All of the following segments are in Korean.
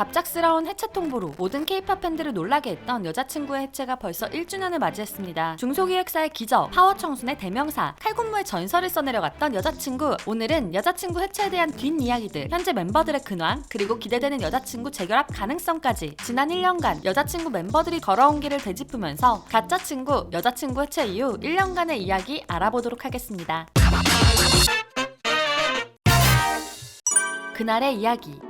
갑작스러운 해체 통보로 모든 케이팝 팬들을 놀라게 했던 여자친구의 해체가 벌써 1주년을 맞이했습니다. 중소기획사의 기적, 파워 청순의 대명사, 칼군무의 전설을 써내려갔던 여자친구. 오늘은 여자친구 해체에 대한 뒷이야기들, 현재 멤버들의 근황, 그리고 기대되는 여자친구 재결합 가능성까지 지난 1년간 여자친구 멤버들이 걸어온 길을 되짚으면서 가짜 친구, 여자친구 해체 이후 1년간의 이야기 알아보도록 하겠습니다. 그날의 이야기.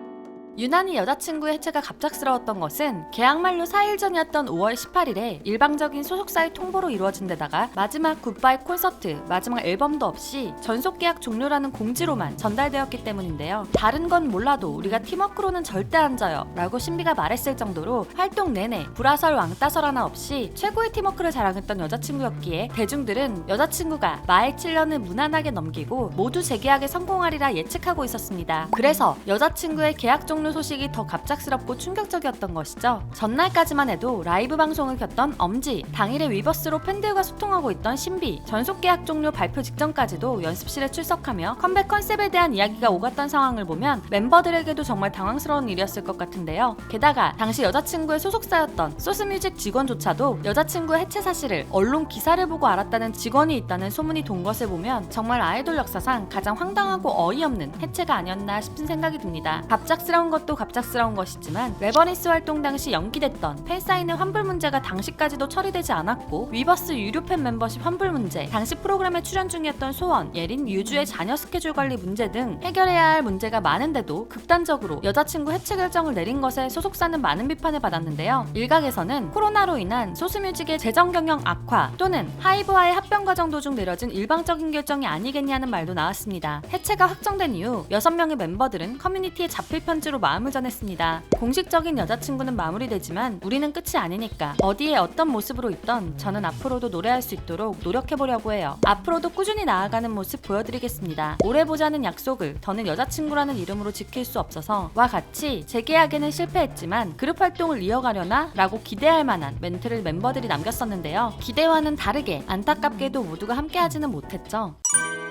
유난히 여자친구의 해체가 갑작스러웠던 것은 계약 만료 4일 전이었던 5월 18일에 일방적인 소속사의 통보로 이루어진 데다가 마지막 굿바이 콘서트, 마지막 앨범도 없이 전속 계약 종료라는 공지로만 전달되었기 때문인데요. 다른 건 몰라도 우리가 팀워크로는 절대 안 져요. 라고 신비가 말했을 정도로 활동 내내 불화설 왕따설 하나 없이 최고의 팀워크를 자랑했던 여자친구였기에 대중들은 여자친구가 말 7년을 무난하게 넘기고 모두 재계약에 성공하리라 예측하고 있었습니다. 그래서 여자친구의 계약 종료 소식이 더 갑작스럽고 충격적이었던 것이죠. 전날까지만 해도 라이브 방송을 켰던 엄지, 당일에 위버스로 팬들과 소통하고 있던 신비, 전속 계약 종료 발표 직전까지도 연습실에 출석하며 컴백 컨셉에 대한 이야기가 오갔던 상황을 보면 멤버들에게도 정말 당황스러운 일이었을 것 같은데요. 게다가 당시 여자친구의 소속사였던 소스뮤직 직원조차도 여자친구의 해체 사실을 언론 기사를 보고 알았다는 직원이 있다는 소문이 돈 것을 보면 정말 아이돌 역사상 가장 황당하고 어이없는 해체가 아니었나 싶은 생각이 듭니다. 갑작스러운 것도 갑작스러운 것이지만 레버니스 활동 당시 연기됐던 팬 사인회 환불 문제가 당시까지도 처리되지 않았고 위버스 유료 팬 멤버십 환불 문제, 당시 프로그램에 출연 중이었던 소원, 예린, 유주의 자녀 스케줄 관리 문제 등 해결해야 할 문제가 많은데도 극단적으로 여자친구 해체 결정을 내린 것에 소속사는 많은 비판을 받았는데요. 일각에서는 코로나로 인한 소스뮤직의 재정 경영 악화 또는 하이브와의 합병 과정 도중 내려진 일방적인 결정이 아니겠냐는 말도 나왔습니다. 해체가 확정된 이후 6명의 멤버들은 커뮤니티에 자필 편지로 마음을 전했습니다. 공식적인 여자친구는 마무리되지만 우리는 끝이 아니니까 어디에 어떤 모습으로 있던 저는 앞으로도 노래할 수 있도록 노력해보려고 해요. 앞으로도 꾸준히 나아가는 모습 보여드리겠습니다. 오래 보자는 약속을 더는 여자친구라는 이름으로 지킬 수 없어서 와 같이 재계약에는 실패했지만 그룹 활동을 이어가려나? 라고 기대할 만한 멘트를 멤버들이 남겼었는데요. 기대와는 다르게 안타깝게도 모두가 함께하지는 못했죠.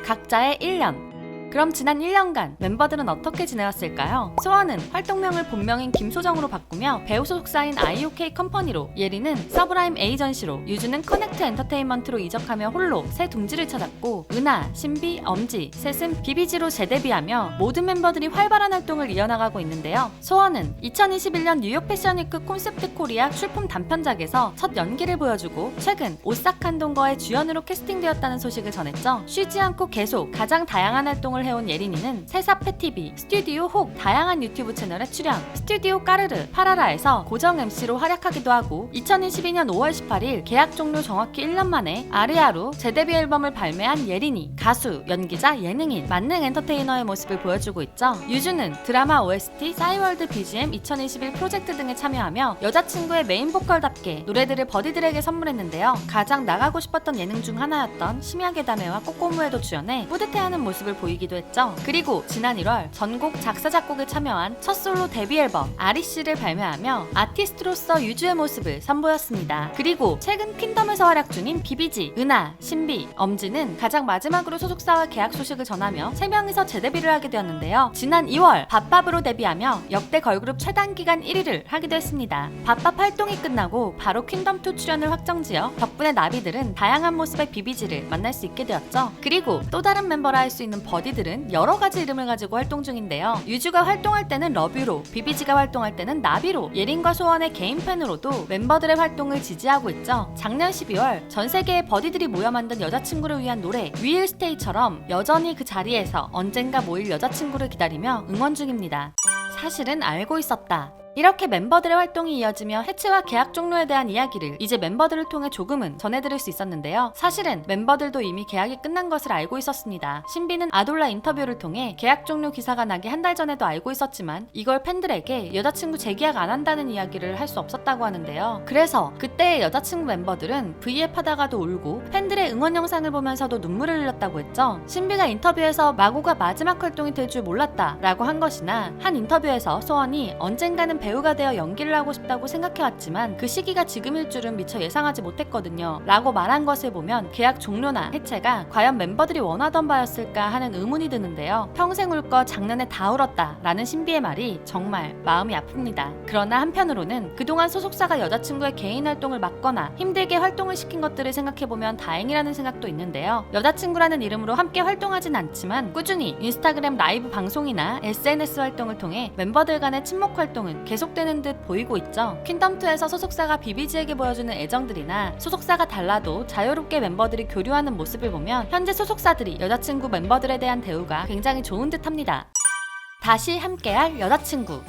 각자의 1년 그럼 지난 1년간 멤버들은 어떻게 지내왔을까요? 소원은 활동명을 본명인 김소정으로 바꾸며 배우 소속사인 IOK 컴퍼니로 예리는 서브라임 에이전시로 유주는 커넥트 엔터테인먼트로 이적하며 홀로 새 둥지를 찾았고 은하, 신비, 엄지 셋은 비비지로 재데뷔하며 모든 멤버들이 활발한 활동을 이어나가고 있는데요. 소원은 2021년 뉴욕 패션위크 콘셉트 코리아 출품 단편작에서 첫 연기를 보여주고 최근 오싹한 동거의 주연으로 캐스팅되었다는 소식을 전했죠. 쉬지 않고 계속 가장 다양한 활동을 해온 예린이는 세사페 TV, 스튜디오 혹 다양한 유튜브 채널에 출연, 스튜디오 까르르, 파라라에서 고정 MC로 활약하기도 하고 2022년 5월 18일 계약 종료 정확히 1년 만에 아리아로 재데뷔 앨범을 발매한 예린이 가수, 연기자, 예능인, 만능 엔터테이너의 모습을 보여주고 있죠. 유주는 드라마 OST, 싸이월드 BGM 2021 프로젝트 등에 참여하며 여자친구의 메인 보컬답게 노래들을 버디들에게 선물했는데요. 가장 나가고 싶었던 예능 중 하나였던 심야계담회와 꼬꼬무에도 출연해 뿌듯해하는 모습을 보이기도 했죠. 그리고 지난 1월 전곡 작사 작곡에 참여한 첫 솔로 데뷔 앨범 아리씨를 발매하며 아티스트로서 유주의 모습을 선보였습니다. 그리고 최근 퀸덤에서 활약 중인 비비지, 은하, 신비, 엄지는 가장 마지막으로 소속사와 계약 소식을 전하며 3명이서 재데뷔를 하게 되었는데요. 지난 2월 밥밥으로 데뷔하며 역대 걸그룹 최단 기간 1위를 하기도 했습니다. 밥밥 활동이 끝나고 바로 퀸덤2 출연을 확정지어 덕분에 나비들은 다양한 모습의 비비지를 만날 수 있게 되었죠. 그리고 또 다른 멤버라 할 수 있는 버디 들은 여러 가지 이름을 가지고 활동 중인데요. 유주가 활동할 때는 러뷰로, 비비지가 활동할 때는 나비로, 예린과 소원의 개인 팬으로도 멤버들의 활동을 지지하고 있죠. 작년 12월 전 세계의 버디들이 모여 만든 여자친구를 위한 노래 위일 스테이처럼 여전히 그 자리에서 언젠가 모일 여자친구를 기다리며 응원 중입니다. 사실은 알고 있었다. 이렇게 멤버들의 활동이 이어지며 해체와 계약 종료에 대한 이야기를 이제 멤버들을 통해 조금은 전해드릴 수 있었는데요. 사실은 멤버들도 이미 계약이 끝난 것을 알고 있었습니다. 신비는 아돌라 인터뷰를 통해 계약 종료 기사가 나기 한 달 전에도 알고 있었지만 이걸 팬들에게 여자친구 재계약 안 한다는 이야기를 할 수 없었다고 하는데요. 그래서 그때의 여자친구 멤버들은 V앱 하다가도 울고 팬들의 응원 영상을 보면서도 눈물을 흘렸다고 했죠. 신비가 인터뷰에서 마고가 마지막 활동이 될 줄 몰랐다 라고 한 것이나 한 인터뷰에서 소원이 언젠가는 배우가 되어 연기를 하고 싶다고 생각해왔지만 그 시기가 지금일 줄은 미처 예상하지 못했거든요. 라고 말한 것을 보면 계약 종료나 해체가 과연 멤버들이 원하던 바였을까 하는 의문이 드는데요. 평생 울거 장난에 다 울었다 라는 신비의 말이 정말 마음이 아픕니다. 그러나 한편으로는 그동안 소속사가 여자친구의 개인 활동을 막거나 힘들게 활동을 시킨 것들을 생각해보면 다행이라는 생각도 있는데요. 여자친구라는 이름으로 함께 활동하진 않지만 꾸준히 인스타그램 라이브 방송이나 SNS 활동을 통해 멤버들 간의 친목 활동은 계속되는 듯 보이고 있죠. 퀸덤2에서 소속사가 비비지에게 보여주는 애정들이나 소속사가 달라도 자유롭게 멤버들이 교류하는 모습을 보면 현재 소속사들이 여자친구 멤버들에 대한 대우가 굉장히 좋은 듯 합니다. 다시 함께할 여자친구.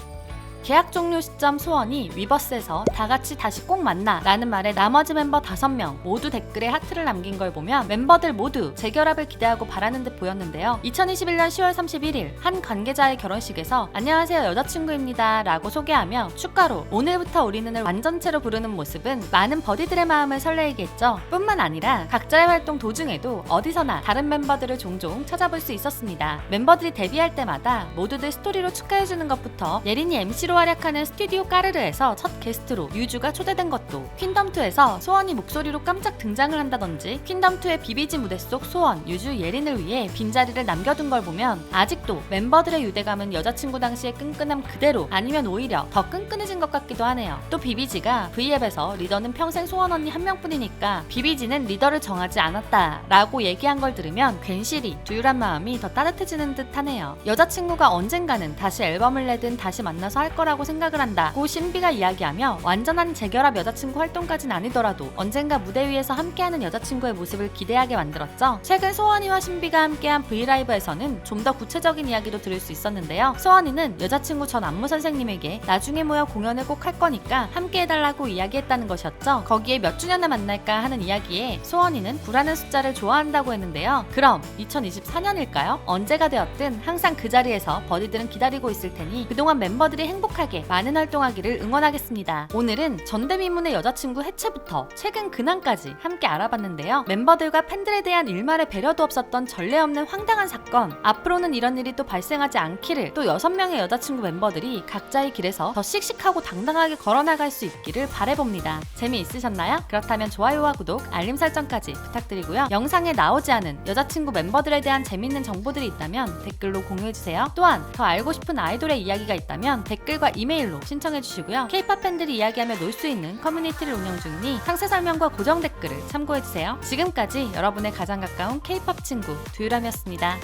계약 종료 시점 소원이 위버스에서 다 같이 다시 꼭 만나 라는 말에 나머지 멤버 5명 모두 댓글에 하트를 남긴 걸 보면 멤버들 모두 재결합을 기대하고 바라는 듯 보였는데요. 2021년 10월 31일 한 관계자의 결혼식에서 안녕하세요 여자친구입니다 라고 소개하며 축가로 오늘부터 우리는을 완전체로 부르는 모습은 많은 버디들의 마음을 설레게 했죠. 뿐만 아니라 각자의 활동 도중에도 어디서나 다른 멤버들을 종종 찾아볼 수 있었습니다. 멤버들이 데뷔할 때마다 모두들 스토리로 축하해주는 것부터 예린이 MC로 활약하는 스튜디오 까르르에서 첫 게스트로 유주가 초대된 것도 퀸덤2에서 소원이 목소리로 깜짝 등장을 한다든지 퀸덤2의 비비지 무대 속 소원, 유주, 예린을 위해 빈자리를 남겨둔 걸 보면 아직도 멤버들의 유대감은 여자친구 당시의 끈끈함 그대로 아니면 오히려 더 끈끈해진 것 같기도 하네요. 또 비비지가 V앱에서 리더는 평생 소원 언니 한 명뿐이니까 비비지는 리더를 정하지 않았다 라고 얘기한 걸 들으면 괜시리 두유란 마음이 더 따뜻해지는 듯 하네요. 여자친구가 언젠가는 다시 앨범을 내든 다시 만나서 할 거라고 생각을 한다 고 신비가 이야기하며 완전한 재결합 여자친구 활동까진 아니더라도 언젠가 무대 위에서 함께하는 여자친구의 모습을 기대하게 만들었죠. 최근 소원이와 신비가 함께한 브이라이브에서는 좀 더 구체적인 이야기도 들을 수 있었는데요. 소원이는 여자친구 전 안무 선생님에게 나중에 모여 공연을 꼭 할 거니까 함께 해달라고 이야기했다는 것이었죠. 거기에 몇 주년을 만날까 하는 이야기에 소원이는 구라는 숫자를 좋아한다고 했는데요. 그럼 2024년일까요? 언제가 되었든 항상 그 자리에서 버디들은 기다리고 있을 테니 그동안 멤버들이 행복 하게 많은 활동하기를 응원하겠습니다. 오늘은 전대미문의 여자친구 해체부터 최근 근황까지 함께 알아봤는데요. 멤버들과 팬들에 대한 일말의 배려도 없었던 전례 없는 황당한 사건. 앞으로는 이런 일이 또 발생하지 않기를 또 6명의 여자친구 멤버들이 각자의 길에서 더 씩씩하고 당당하게 걸어나갈 수 있기를 바래봅니다. 재미있으셨나요? 그렇다면 좋아요와 구독, 알림 설정까지 부탁드리고요. 영상에 나오지 않은 여자친구 멤버들에 대한 재밌는 정보들이 있다면 댓글로 공유해주세요. 또한 더 알고 싶은 아이돌의 이야기가 있다면 댓글 과 이메일로 신청해 주시고요. 케이팝 팬들이 이야기하며 놀 수 있는 커뮤니티를 운영 중이니 상세 설명과 고정 댓글을 참고해 주세요. 지금까지 여러분의 가장 가까운 케이팝 친구 두유람이었습니다.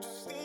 Just